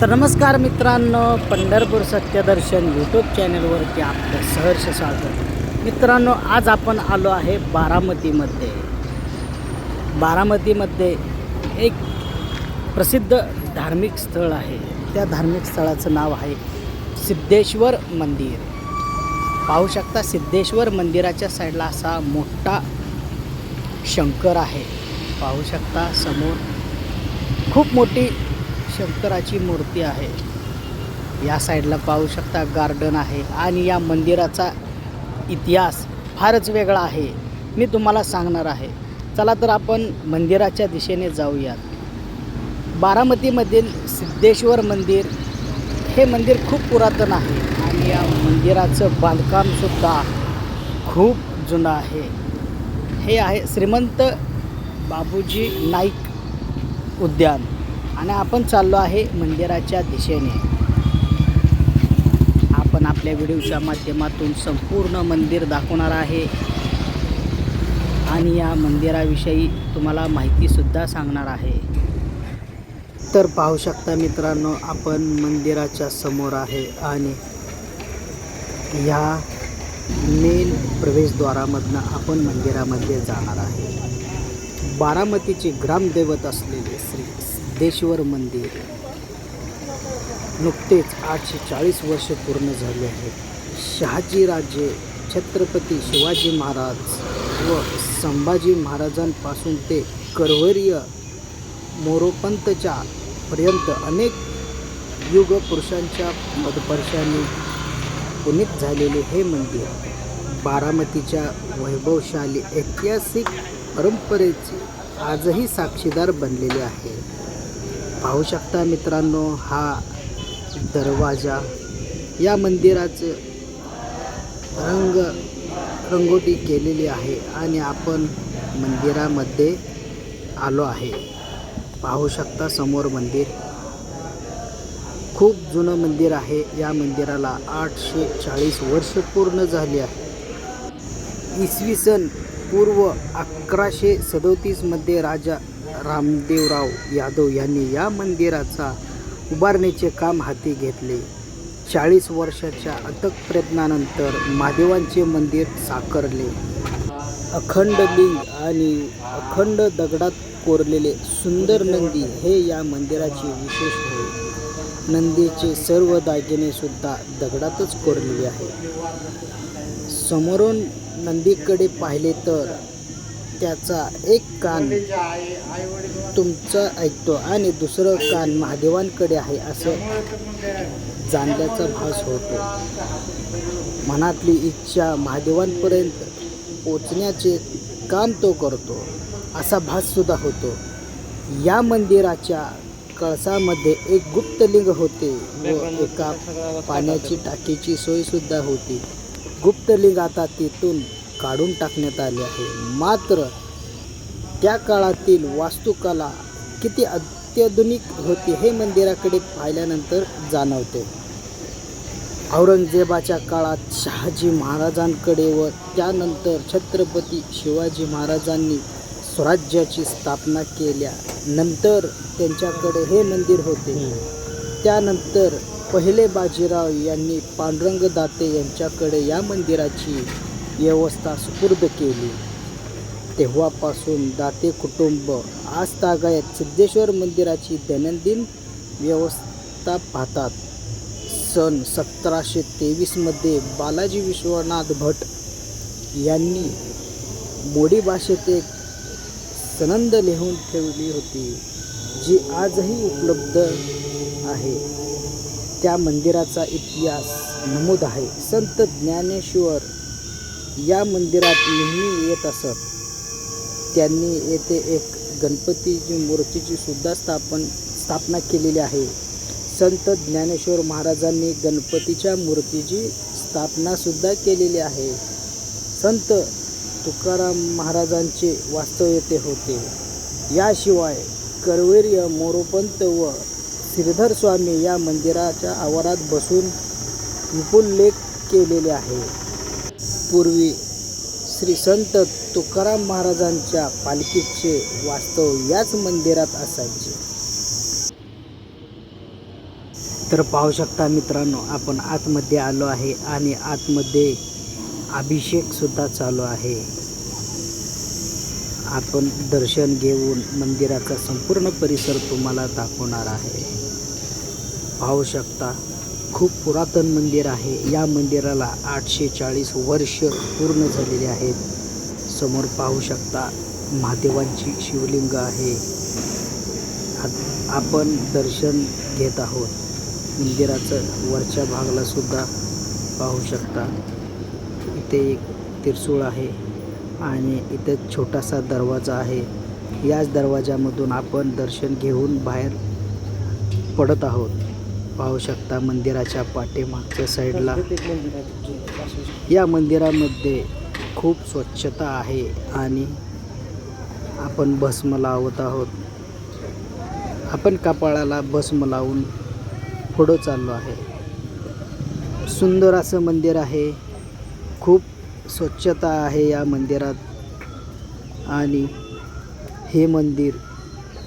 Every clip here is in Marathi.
तर नमस्कार मित्रांनो पंढरपूर सत्यदर्शन यूट्यूब चॅनलवरती आपलं सहर्ष स्वागत. मित्रांनो आज आपण आलो आहे बारामतीमध्ये. बारामतीमध्ये एक प्रसिद्ध धार्मिक स्थळ आहे. त्या धार्मिक स्थळाचं नाव आहे सिद्धेश्वर मंदिर. पाहू शकता सिद्धेश्वर मंदिराच्या साईडला असा मोठा शंकर आहे. पाहू शकता समोर खूप मोठी शंकराची मूर्ती आहे. या साईडला पाहू शकता गार्डन आहे आणि या मंदिराचा इतिहास फारच वेगळा आहे. मी तुम्हाला सांगणार आहे. चला तर आपण मंदिराच्या दिशेने जाऊयात. बारामतीमधील सिद्धेश्वर मंदिर हे मंदिर खूप पुरातन आहे आणि या मंदिराचं बांधकामसुद्धा खूप जुनं आहे. हे आहे श्रीमंत बाबूजी नाईक उद्यान. आणि आपण चाललो आहे मंदिराच्या दिशेने. आपण आपल्या व्हिडिओच्या माध्यमातून संपूर्ण मंदिर दाखवणार आहे. आणि या मंदिराविषयी तुम्हाला माहितीसुद्धा सांगणार आहे. तर पाहू शकता मित्रांनो आपण मंदिराच्या समोर आहे आणि ह्या मेन प्रवेशद्वारामधनं आपण मंदिरामध्ये जाणार आहे. बारामतीचे ग्रामदैवत असलेले श्री सिद्धेश्वर मंदिर. नुकतेच आठशे चाळीस वर्ष पूर्ण झाले आहेत शहाजीराजे छत्रपती शिवाजी महाराज व संभाजी महाराजांपासून ते करवरीय मोरोपंतच्या पर्यंत अनेक युगपुरुषांच्या पुरुषांच्या पुनीत झालेले हे मंदिर बारामतीच्या वैभवशाली ऐतिहासिक परंपरेचे आजही साक्षीदार बनलेले आहे. पाहू शकता मित्रांनो हा दरवाजा या मंदिराचं रंग रंगोटी केलेली आहे आणि आपण मंदिरामध्ये आलो आहे. पाहू शकता समोर मंदिर. खूप जुनं मंदिर आहे. या मंदिराला आठशे चाळीस वर्ष पूर्ण झाली आहे. इसवी सन पूर्व अकराशे सदोतीसमध्ये राजा रामदेवराव यादव यांनी या मंदिराचा उभारणीचे काम हाती घेतले. चाळीस वर्षाच्या अथक प्रयत्नानंतर महादेवांचे मंदिर साकारले. अखंड लिंग आणि अखंड दगडात कोरलेले सुंदर नंदी हे या मंदिराचे विशेष होय. नंदीचे सर्व दागिने सुद्धा दगडातच कोरलेले आहे समोरून नंदीकडे पाहिले तर त्याचा एक कान तुमचा ऐकतो आणि दुसरं कान महादेवांकडे आहे असं जाणल्याचा भास होतो. मनातली इच्छा महादेवांपर्यंत पोचण्याचे काम तो करतो असा भाससुद्धा होतो. या मंदिराच्या कळसामध्ये एक गुप्तलिंग होते व एका पाण्याची टाकीची सोयसुद्धा होती. गुप्तलिंग आता तिथून काढून टाकण्यात आले आहे. मात्र त्या काळातील वास्तुकला किती अत्याधुनिक होती हे मंदिराकडे पाहिल्यानंतर जाणवते. औरंगजेबाच्या काळात शहाजी महाराजांकडे व त्यानंतर छत्रपती शिवाजी महाराजांनी स्वराज्याची स्थापना केल्यानंतर त्यांच्याकडे हे मंदिर होते. त्यानंतर पहिले बाजीराव यांनी पांडुरंग दाते यांच्याकडे या मंदिराची व्यवस्था सुपूर्द केली. तेव्हापासून दाते कुटुंब आज तागायत सिद्धेश्वर मंदिराची दैनंदिन व्यवस्था पाहतात. सन सतराशे तेवीसमध्ये बालाजी विश्वनाथ भट यांनी मोडी भाषेत एक सनंद लिहून ठेवली होती जी आजही उपलब्ध आहे. त्या मंदिराचा इतिहास नमूद आहे. संत ज्ञानेश्वर या मंदिरात नेहमी येत असत. त्यांनी येथे एक गणपतीची मूर्तीची सुद्धा स्थापन स्थापना केलेली आहे. संत ज्ञानेश्वर महाराजांनी गणपतीच्या मूर्तीची स्थापनासुद्धा केलेली आहे. संत तुकाराम महाराजांचे वास्तव येथे होते. याशिवाय करवेर्य मोरोपंत व श्रीधर स्वामी या मंदिराच्या आवारात बसून विपुल लेख केलेले आहे. पूर्वी श्री संत तुकाराम महाराजांच्या पालखीचे वास्तव याच मंदिरात असायचे. तर पाहू शकता मित्रांनो आपण आतमध्ये आलो आहे आणि आतमध्ये अभिषेकसुद्धा चालू आहे. आपण दर्शन घेऊन मंदिराचा संपूर्ण परिसर तुम्हाला दाखवणार आहे. पाहू शकता खूप पुरातन मंदिर आहे. या मंदिराला आठशे चाळीस वर्ष पूर्ण झालेले आहेत. समोर पाहू शकता महादेवांची शिवलिंग आहे. आपण दर्शन घेत आहोत. मंदिराचं वरच्या भागाला सुद्धा पाहू शकता. इथे एक त्रिशूळ आहे आणि इथे छोटासा दरवाजा आहे. याच दरवाजामधून आपण दर्शन घेऊन बाहेर पडत आहोत. पाहू शकता मंदिराच्या पाठीमागच्या साईडला. या मंदिरामध्ये खूप स्वच्छता आहे आणि आपण भस्म लावत आहोत. आपण कपाळाला भस्म लावून पुढं चाललो आहे. सुंदर असं मंदिर आहे. खूप स्वच्छता आहे या मंदिरात. आणि हे मंदिर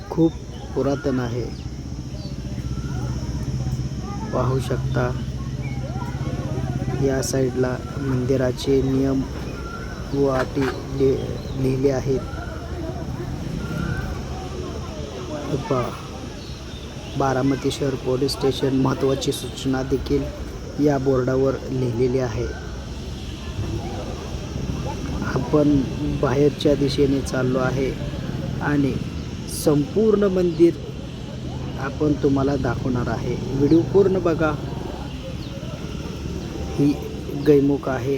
खूप पुरातन आहे. पाहू शकता या साईडला मंदिराचे नियम व अटी लिहिले आहेत. बारामती शहर पोलीस स्टेशन महत्त्वाची सूचना देखील या बोर्डावर लिहिलेली आहे. आपण बाहेरच्या दिशेने चाललो आहे आणि संपूर्ण मंदिर आपण तुम्हाला दाखवणार आहे. व्हिडिओ पूर्ण बघा. ही गैमुख आहे.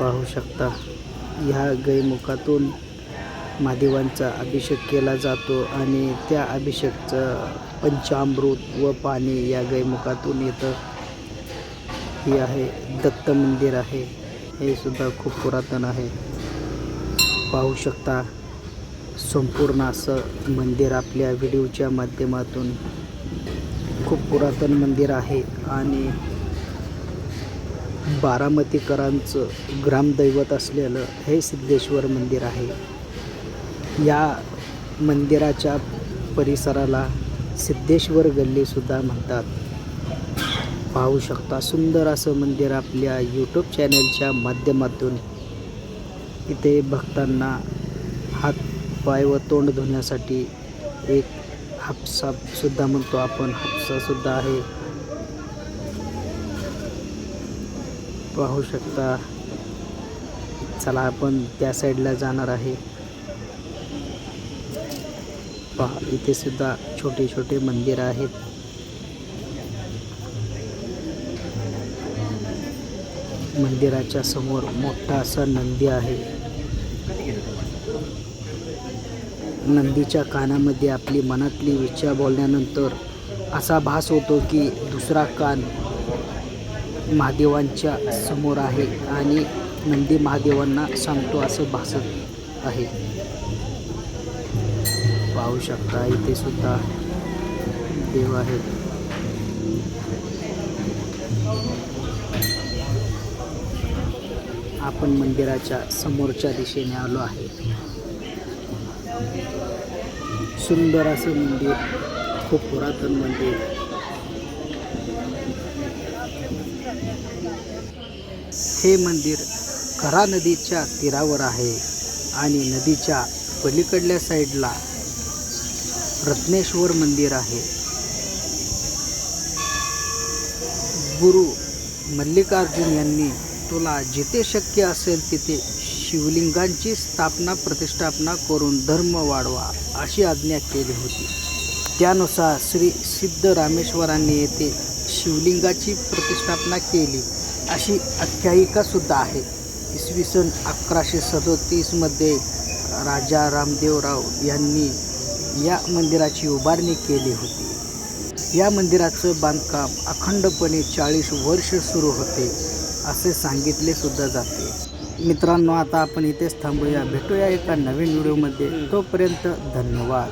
पाहू शकता ह्या गैमुखातून महादेवांचा अभिषेक केला जातो आणि त्या अभिषेकचं पंचामृत व पाणी या गैमुखातून येतं. ही आहे दत्त मंदिर आहे. हे सुद्धा खूप पुरातन आहे. पाहू शकता संपूर्ण असं मंदिर आपल्या व्हिडिओच्या माध्यमातून. खूप पुरातन मंदिर आहे आणि बारामतीकरांचं ग्रामदैवत असलेलं हे सिद्धेश्वर मंदिर आहे. या मंदिराच्या परिसराला सिद्धेश्वर गल्लीसुद्धा म्हणतात. पाहू शकता. सुंदर असं मंदिर आपल्या यूट्यूब चॅनलच्या माध्यमातून इथे भक्तांना हात पाय व तोंड धुण्यासाठी एक हापसासुद्धा म्हणतो आपण. हापसासुद्धा आहे. पाहू शकता. चला आपण त्या साईडला जाणार आहे. पहा इथे सुद्धा छोटे छोटे मंदिर आहेत. मंदिराच्या समोर मोठा असा नंदी आहे. नंदीच्या कानामध्ये आपली मनातली इच्छा बोलल्यानंतर असा भास होतो की दुसरा कान महादेवांच्या समोर आहे आणि नंदी महादेवांना सांगतो असं भासत आहे. पाहू शकता इथे सुद्धा देव आहेत. आपण मंदिराच्या समोरच्या दिशेने आलो आहे. सुंदर असं मंदिर खूप पुरातन मंदिर. हे मंदिर करा नदीच्या तीरावर आहे आणि नदीच्या पलीकडल्या साईडला रत्नेश्वर मंदिर आहे. गुरु मल्लिकार्जुन यांनी तुला जिथे शक्य असेल तिथे शिवलिंगांची स्थापना प्रतिष्ठापना करून धर्म वाढवा अशी आज्ञा केली होती. त्यानुसार श्री सिद्ध रामेश्वरांनी येथे शिवलिंगाची प्रतिष्ठापना केली. अशी आख्यायिकासुद्धा आहे. इसवी सन अकराशे सदोतीसमध्ये राजा रामदेवराव यांनी या मंदिराची उभारणी केली होती. या मंदिराचं बांधकाम अखंडपणे चाळीस वर्ष सुरू होते. असे सांगितले सुद्धा जाते. मित्रांनो आता आपण इथेच थांबूया. भेटूया एका नवीन व्हिडिओमध्ये. तोपर्यंत धन्यवाद.